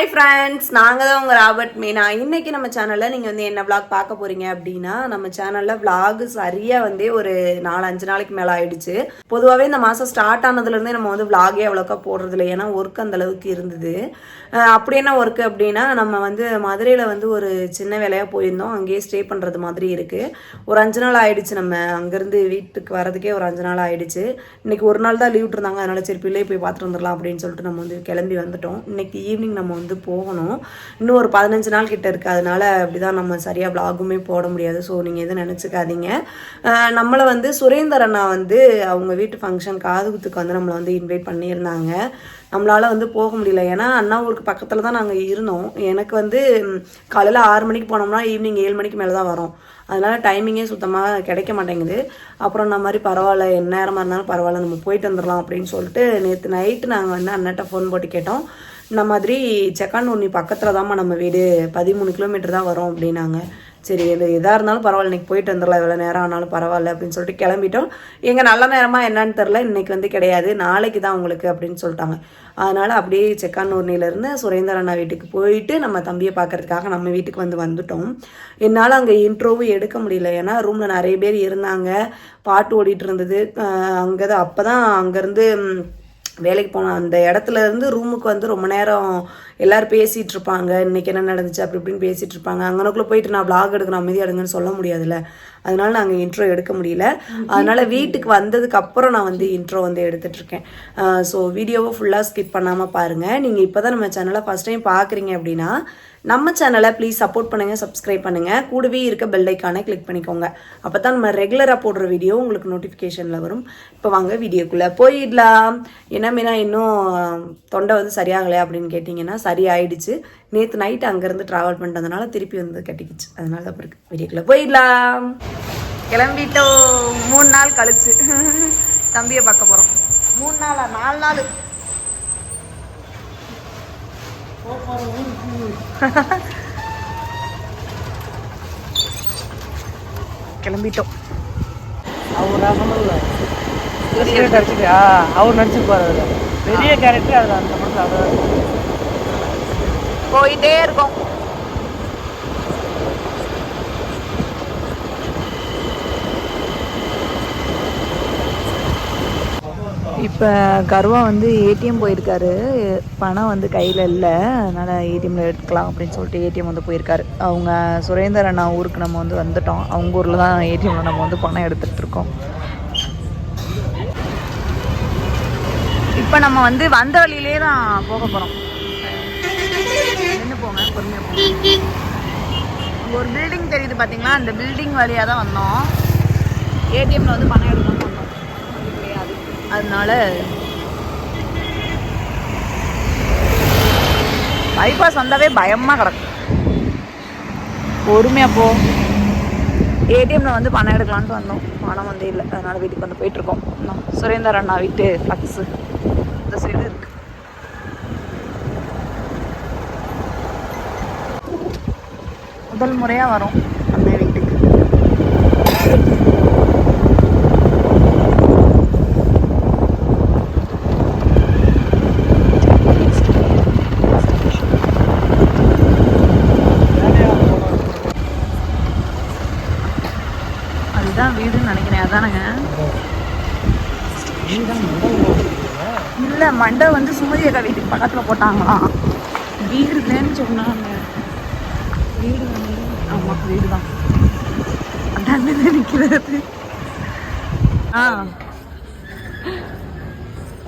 Hi friends நாங்கள் தான் உங்கள் ராபர்ட் மீனா. இன்றைக்கி நம்ம சேனலில் நீங்கள் வந்து என்ன விளாக் பார்க்க போகிறீங்க அப்படின்னா நம்ம சேனலில் vlog சரியாக வந்து ஒரு நாலு அஞ்சு நாளைக்கு மேலே ஆயிடுச்சு. பொதுவாகவே இந்த மாதம் ஸ்டார்ட் ஆனதுலேருந்தே நம்ம வந்து விளாகே அவ்வளோக்கா போடுறது இல்லை ஏன்னா ஒர்க் அந்த அளவுக்கு இருந்தது. அப்படி என்ன ஒர்க் அப்படின்னா நம்ம வந்து மதுரையில் வந்து ஒரு சின்ன வேலையாக போயிருந்தோம். அங்கேயே ஸ்டே பண்ணுறது மாதிரி இருக்குது ஒரு அஞ்சு நாள் ஆயிடுச்சு நம்ம அங்கேருந்து வீட்டுக்கு வரதுக்கே ஒரு அஞ்சு நாள் ஆயிடுச்சு. இன்றைக்கி ஒரு நாள் தான் லீவ் இருந்தாங்க அதனால் சரி பிள்ளையை போய் பார்த்துட்டு வந்துடலாம் அப்படின்னு சொல்லிட்டு நம்ம வந்து கிளம்பி வந்துட்டோம். இன்னைக்கு ஈவினிங் நம்ம வந்து போகணும். இன்னும் ஒரு பதினஞ்சு நாள் கிட்ட இருக்கு. அதனால அப்படிதான் நம்ம சரியாக vlog-உமே போட முடியாது. ஸோ நீங்கள் எதுவும் நினச்சிக்காதீங்க. நம்மளை வந்து சுரேந்தர் அண்ணா வந்து அவங்க வீட்டு ஃபங்க்ஷன் காதுகுத்துக்கு வந்து நம்மளை வந்து இன்வைட் பண்ணியிருந்தாங்க. நம்மளால் வந்து போக முடியல. ஏன்னா அண்ணா ஊருக்கு பக்கத்தில் தான் நாங்கள் இருந்தோம். எனக்கு வந்து காலையில் ஆறு மணிக்கு போனோம்னா ஈவினிங் ஏழு மணிக்கு மேலே தான் வரோம். அதனால் டைமிங்கே சுத்தமாக கிடைக்க மாட்டேங்குது. அப்புறம் நான் மாதிரி பரவாயில்ல எந்நேரமாக இருந்தாலும் பரவாயில்ல நம்ம போயிட்டு வந்துடலாம் அப்படின்னு சொல்லிட்டு நேற்று நைட்டு நாங்கள் வந்து அண்ணாட்ட ஃபோன் போட்டு கேட்டோம். இந்த மாதிரி செக்கான் பக்கத்தில் தாம்மா நம்ம வீடு. பதிமூணு கிலோமீட்டர் தான் வரும் அப்படின்னாங்க. சரி இது எதாக இருந்தாலும் பரவாயில்ல இன்னைக்கு போயிட்டு வந்துடலாம் எவ்வளோ நேரம் ஆனாலும் பரவாயில்ல அப்படின்னு சொல்லிட்டு கிளம்பிட்டோம். எங்கள் நல்ல நேரமா என்னன்னு தெரில இன்னைக்கு வந்து கிடையாது நாளைக்கு தான் உங்களுக்கு அப்படின்னு சொல்லிட்டாங்க. அதனால் அப்படியே செக்கானூர்னிலேருந்து சுரேந்தர் அண்ணா வீட்டுக்கு போயிட்டு நம்ம தம்பியை பார்க்கறதுக்காக நம்ம வீட்டுக்கு வந்து வந்துட்டோம். என்னால் அங்கே இன்ட்ரோவும் எடுக்க முடியல. ஏன்னா ரூமில் நிறைய பேர் இருந்தாங்க. பாட்டு ஓடிட்டு இருந்தது. அங்கே தான் அப்போ தான் அங்கேருந்து வேலைக்கு போன அந்த இடத்துல இருந்து ரூமுக்கு வந்து ரொம்ப நேரம் எல்லோரும் பேசிகிட்டு இருப்பாங்க இன்னைக்கு என்ன நடந்துச்சு அப்படி இப்படின்னு பேசிகிட்டு இருப்பாங்க அங்கனக்குள்ளே போயிட்டு நான் vlog எடுக்கணும் அமைதி எடுங்கன்னு சொல்ல முடியாதுல்ல. அதனால நாங்கள் இன்ட்ரோ எடுக்க முடியல. அதனால் வீட்டுக்கு வந்ததுக்கு அப்புறம் நான் வந்து இன்ட்ரோ வந்து எடுத்துட்ருக்கேன் ஸோ வீடியோவை ஃபுல்லாக ஸ்கிப் பண்ணாமல் பாருங்கள் நீங்கள் இப்போ தான் நம்ம சேனலை ஃபஸ்ட் டைம் பார்க்குறீங்க அப்படின்னா நம்ம சேனலை ப்ளீஸ் சப்போர்ட் பண்ணுங்கள் சப்ஸ்கிரைப் பண்ணுங்கள் கூடவே இருக்க பெல் ஐக்கானை கிளிக் பண்ணிக்கோங்க. அப்போ தான் நம்ம ரெகுலராக போடுற வீடியோ உங்களுக்கு நோட்டிஃபிகேஷனில் வரும். இப்போ வாங்க வீடியோக்குள்ளே போயிடலாம். என்ன மீனா இன்னும் தொண்டை வந்து சரியாகலையா அப்படின்னு கேட்டிங்கன்னா சரி ஆயிடுச்சு நேற்று நைட் அங்கேருந்து ட்ராவல் பண்ணுறதுனால திருப்பி வந்து கட்டிக்கிச்சு. அதனால தான் இருக்கு வீடியோக்குள்ளே போயிடலாம். கிளம்பிட்டோம். மூணு நாள் கழிச்சு. தம்பியை பார்க்க போகிறோம் மூணு நாளா? நாலு நாள். கிளம்பிட்டோம். அவர் ரசமல்ல அவர் நடிச்சிருப்பார் அதில். பெரிய கேரக்டர் அதில் அந்த படத்தில் அவர் போயிட்டே இருக்கோம். இப்போ கர்வா வந்து ஏடிஎம் போயிருக்காரு. பணம் வந்து கையில் இல்லை. அதனால் ஏடிஎம்ல எடுக்கலாம் அப்படின்னு சொல்லிட்டு ஏடிஎம் வந்து போயிருக்காரு. அவங்க சுரேந்தர் அண்ணா ஊருக்கு நம்ம வந்து வந்துட்டோம். அவங்க ஊரில் தான் ஏடிஎம்மில் நம்ம வந்து பணம் எடுத்துகிட்டு இருக்கோம். இப்போ நம்ம வந்து வந்த வழியிலே தான் போக போகிறோம் போங்க பொறுமையாக போங்க. ஒரு பில்டிங் தெரியுது பார்த்தீங்களா அந்த பில்டிங் வழியாக தான் வந்தோம். ஏடிஎம்மில் வந்து பணம் எடுக்கணும்னு வந்தோம். அது கிடையாது அதனால பைபாஸ் வந்தாவே பயமாக கிடக்கும் பொறுமையாக போ. ஏடிஎம்மில் வந்து பணம் எடுக்கலான்ட்டு வந்தோம். பணம் வந்து இல்லை. அதனால் வீட்டுக்கு வந்து போயிட்டுருக்கோம் சுரேந்தர் அண்ணா வீட்டு ஃப்ளக்ஸு இந்த சைடு இருக்கு முதல் முறையாக வரோம் அந்த வீட்டுக்கு. அதுதான் வீடுன்னு நினைக்கிறேன். அதானங்க. இல்லை மண்டை வந்து சுமதி அக்கா வீட்டுக்கு பக்கத்தில் போட்டாங்களாம். வீடு இல்லைன்னு சொன்னாங்க. வீடு ஆமா வீடு தான் நிற்கிறது ஆ.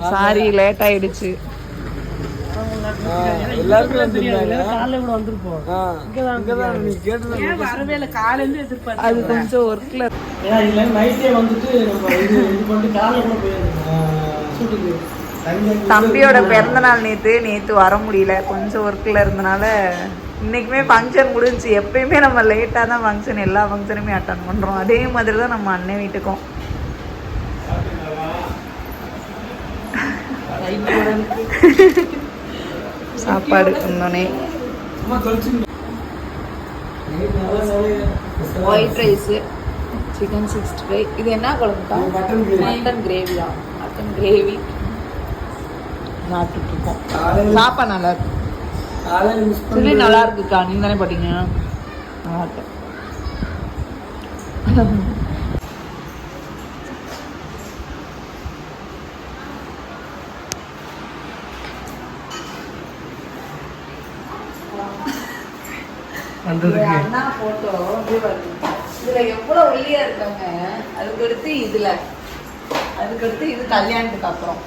சாரி லேட் ஆயிடுச்சு. அது கொஞ்சம் ஒர்க்ல தம்பியோட பிறந்த நாள் நேத்து நேத்து வர முடியல. கொஞ்சம் ஒர்க்ல இருந்தனால இன்னைக்குமே ஃபங்க்ஷன் முடிஞ்சு எப்பயுமே நம்ம லேட்டாக தான் ஃபங்க்ஷன் எல்லா ஃபங்க்ஷனுமே அட்டன் பண்ணுறோம் அதே மாதிரி தான் நம்ம அண்ணன் வீட்டுக்கும். சாப்பாடு தொலைச்சு white rice chicken sixty five இது என்ன குழம்புக்கா மட்டன் கிரேவி. மட்டன் கிரேவியா மட்டன் கிரேவி சாப்பிட்டுட்டு இருக்கோம். காலையில சாப்பாடு நல்லா இருக்கு. அதெல்லாம் மிஸ் சொல்லி நல்லா இருக்குக்கா நீங்க தானே பாட்டீங்க? நல்லா இருக்கு அண்ணா போட்டோ இதுல எவ்வளவு ஒல்லியா இருக்காங்க. அதுக்கடுத்து இதுல. அதுக்கடுத்து இது கல்யாணத்துக்கு அப்புறம்.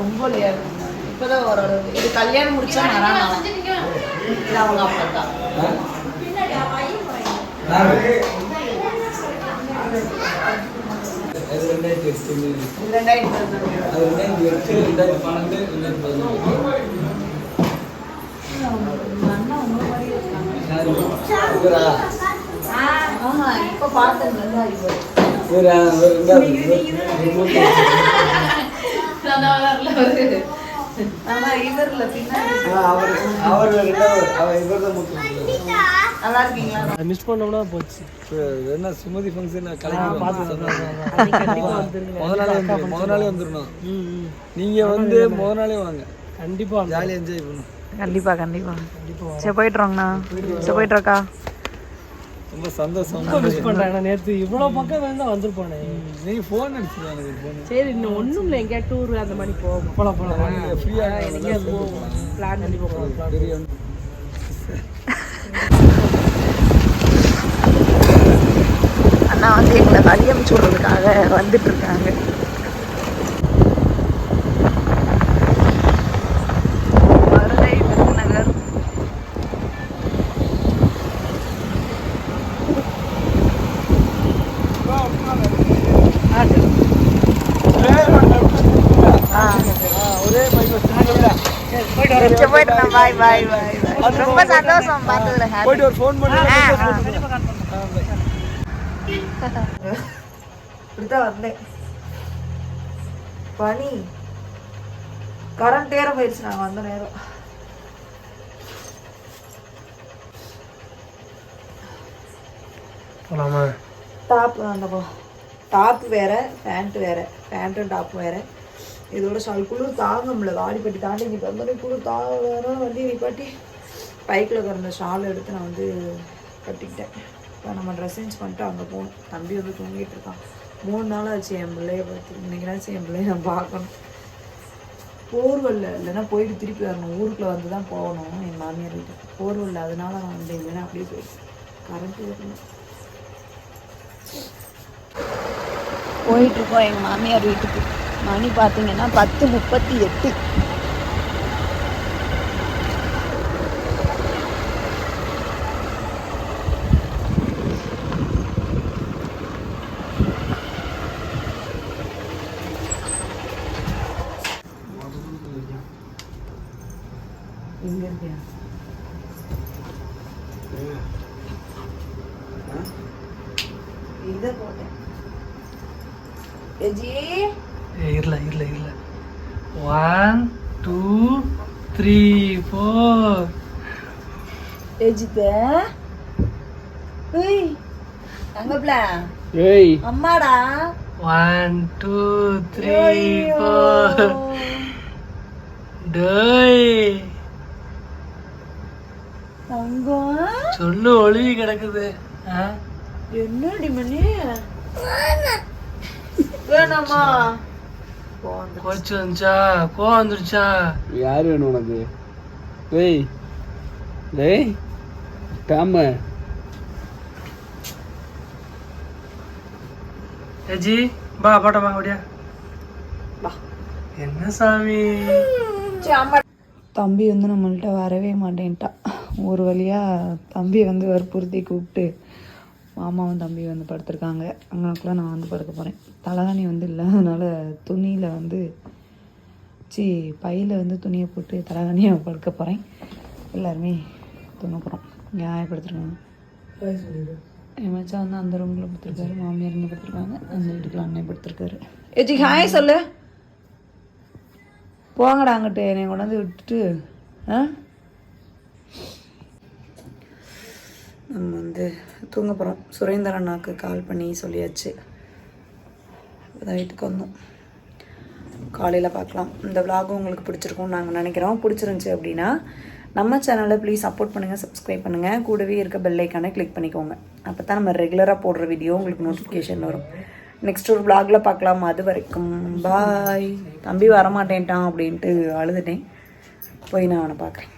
ரொம்ப ஒல்லியா இருக்காங்க. இப்பதான் ஓரளவு இது கல்யாணம் முடிச்சா மரம் இது அவங்க அப்பா தான் ரெண்டாயிரத்தி எட்டு ரெண்டாயிரத்தி எட்டு ரெண்டாயிரத்தி பன்னெண்டு ரெண்டாயிரத்தி பதினொன்று மிஸ் பண்ணோம்னா போச்சு. என்ன சுமதி ஃபங்க்ஷன் பார்த்து கண்டிப்பாக வந்துருங்க. முத நாளே வந்துரு முத நாளே வந்துடணும் ம் ம். நீங்க வந்து முத நாளே வாங்க. கண்டிப்பாக ஜாலியாக என்ஜாய் பண்ணும் கண்டிப்பா கண்டிப்பா. சரி போயிட்டுறோங்கண்ணா சரி போயிட்டுறக்கா ரொம்ப சந்தோஷம் ரொம்ப மிஸ் பண்ணுறேன் ஏன்னா நேற்று இவ்வளோ பக்கம் வேணும் வந்துருப்பானே. நீங்க ஃபோன் அடிச்சு எனக்கு ஃபோன் சரி இன்னும் ஒன்றும் இல்லை. எங்கேயா டூர் அந்த மாதிரி போவோம். போகலாம் போகலாம் ஃப்ரீயாக எங்கேயாவது போவோம். பிளான் பண்ணி போவோம். பெரிய அண்ணா வந்து எங்களை வழி அனுப்பிச்சு விடுறதுக்காக வந்துட்டு இருக்காங்க மதுரை விருதுநகர் சரி, போயிட்டு பாய் பாய் பாய் ரொம்ப சந்தோஷம் பார்த்ததுல happy. போயிட்டு ஒரு ஃபோன் பண்ணி. ஆ, ஆ. இப்படிதான் வந்தேன். பனி. கரண்ட் ஏற போயிடுச்சு நாங்கள் வந்த நேரம். டாப் அந்த டாப் வேற பேண்ட் வேற. பேண்ட்டும் டாப் வேற. இதோட ஷால் குளிர் தாங்க முடியல. வாடிப்பட்டி தாண்டி இங்கே வந்தோடனே குளிர் தாங்க வேற வண்டி நிப்பாட்டி பைக்கில் கிடந்த ஷால் எடுத்து நான் வந்து கட்டிக்கிட்டேன். இப்போ நம்ம ட்ரெஸ் சேஞ்ச் பண்ணிட்டு அங்கே போகணும். தம்பி வந்து தூங்கிட்டு இருக்கான். மூணு நாள் ஆச்சு என் பிள்ளைய பார்த்து. இன்றைக்கி என் பிள்ளைய நான் பார்க்கணும். போர்வல்ல இல்லைன்னா போயிட்டு திருப்பி வரணும். ஊருக்குள்ளே வந்து தான் போகணும் என் மாமியார் வீட்டு போர்வல்ல அதனால நான் வந்து இல்லைன்னா அப்படியே போயிட்டேன் கரண்ட்டு வரணும் போயிட்டுருக்கோம் எங்கள் மாமியார் வீட்டுக்கு. மணி பார்த்தீங்கன்னா பத்து முப்பத்தி எட்டு. எங்க இருக்கியா? இதை போட்டேன். எஜி இருல இருல இருல ஒன் டூ த்ரீ ஃபோர் ஏய் அம்மாடா. One two three. ஃபோர் டேய். தங்கம். சொல்லு ஒளிவி கிடக்குது? என்னடி மணி? வேணாமா? கோச்சு வந்துச்சா? கோவம் வந்துருச்சா யார் வேணும் உனக்கு? டேய் டேய் டாம. ஏஜி பா பாட்டமா அப்படியா வா. என்ன சாமி? தம்பி வந்து நம்மள்ட்ட வரவே மாட்டேன்ட்டா. ஒரு வழியாக தம்பி வந்து வற்புறுத்தி கூப்பிட்டு மாமாவும் தம்பியும் வந்து படுத்திருக்காங்க. அங்கனக்குள்ள நான் வந்து படுக்க போகிறேன் தலகாணி வந்து இல்லை அதனால் துணியில் வந்து சி பையில் வந்து துணியை போட்டு தலகாணியை படுக்க போகிறேன் எல்லாருமே தூங்க போகிறோம் நியாயப்படுத்திருக்காங்க என் மச்சான் வந்து அந்த ரூமில் படுத்திருக்காரு. மாமியார் இங்கே படுத்திருக்காங்க. அந்த வீட்டுக்குள்ள அண்ணன் படுத்திருக்காரு. ஏச்சி ஹாய் சொல்லு. போங்கடா அங்கிட்டு. என்னை கொண்டாந்து விட்டுட்டு ஆ? நம்ம வந்து தூங்க போகிறோம் சுரேந்தர் அண்ணாக்கு கால் பண்ணி சொல்லியாச்சு. இப்போதான் வீட்டுக்கு வந்தோம். காலையில் பார்க்கலாம். இந்த vlog உங்களுக்கு பிடிச்சிருக்கும்னு நாங்கள் நினைக்கிறோம். பிடிச்சிருந்துச்சி அப்படின்னா நம்ம சேனலை ப்ளீஸ் சப்போர்ட் பண்ணுங்கள் சப்ஸ்கிரைப் பண்ணுங்கள் கூடவே இருக்க பெல் கிளிக் பண்ணிக்கோங்க. அப்போ தான் நம்ம ரெகுலராக போடுற வீடியோ உங்களுக்கு நோட்டிஃபிகேஷன் வரும். நெக்ஸ்ட் ஒரு vlogல பார்க்கலாம். அது வரைக்கும் பாய் தம்பி வரமாட்டேன்ட்டான் அப்படின்ட்டு அழுதுட்டேன். போய் நான் அவனை பார்க்குறேன்.